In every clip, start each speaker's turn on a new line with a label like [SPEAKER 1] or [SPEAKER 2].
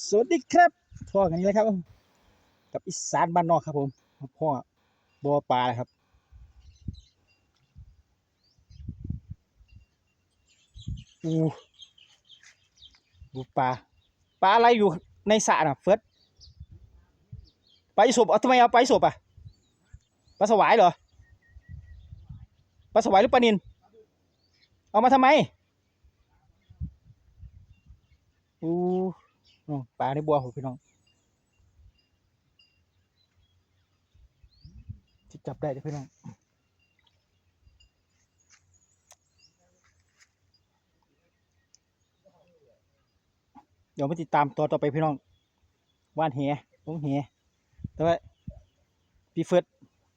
[SPEAKER 1] สวัสดีครับพ่อกันนี้เลยครับ กับอีสานบ้านนอกครับผมพ่อบัวปลาครับอูบัวปลาปลาอะไรอยู่ในสระน่ะเฟิร์สปลาอีสบเอาทำไมเอาปลาอีสบอะปลาสวายเหรอปลาสวายหรือปลานินเอามาทำไมอู้ อ๋อ ปลาในบัวผมพี่น้องที่จับได้เด้อพี่น้องเดี๋ยวมาติดตามตัวต่อไปพี่น้องว่านแหลงแหแต่ว่าพี่เฟิร์ส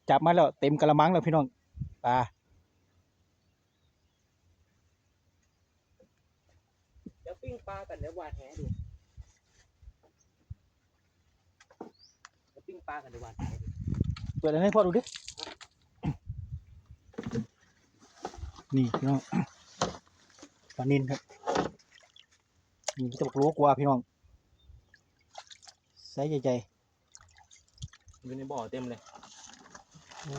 [SPEAKER 1] จับมาแล้วเต็มกระมังแล้วพี่น้องปลา
[SPEAKER 2] เดี๋ยวปิ้งปลากันเดี๋ยววานแหดูเดี๋ยว ปิ้งปลากันเดี๋ยวหวานแหดู
[SPEAKER 1] เปิดอะไรให้พ่อดูดิ นี่พี่น้องปลานินครับนี่จะบอกรู้กลัวพี่น้องไซส์ใหญ่
[SPEAKER 2] อยู่ในบ่อเต็มเลย
[SPEAKER 1] ๆโอ้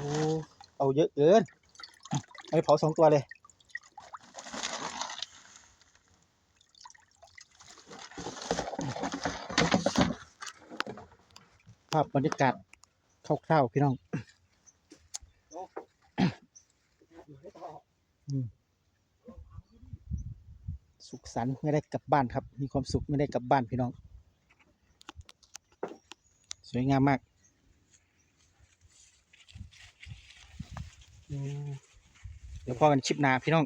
[SPEAKER 1] เอาเยอะเกิน เอาไปเผาสองตัวเลยาพบรรยากาศคร่าวๆพี่น้องสุขสันต์ไม่ได้กลับบ้านครับ มีความสุขไม่ได้กลับบ้านพี่น้อง สวยงามมากเดี๋ยวพอกันชิปหนาพี่น้อง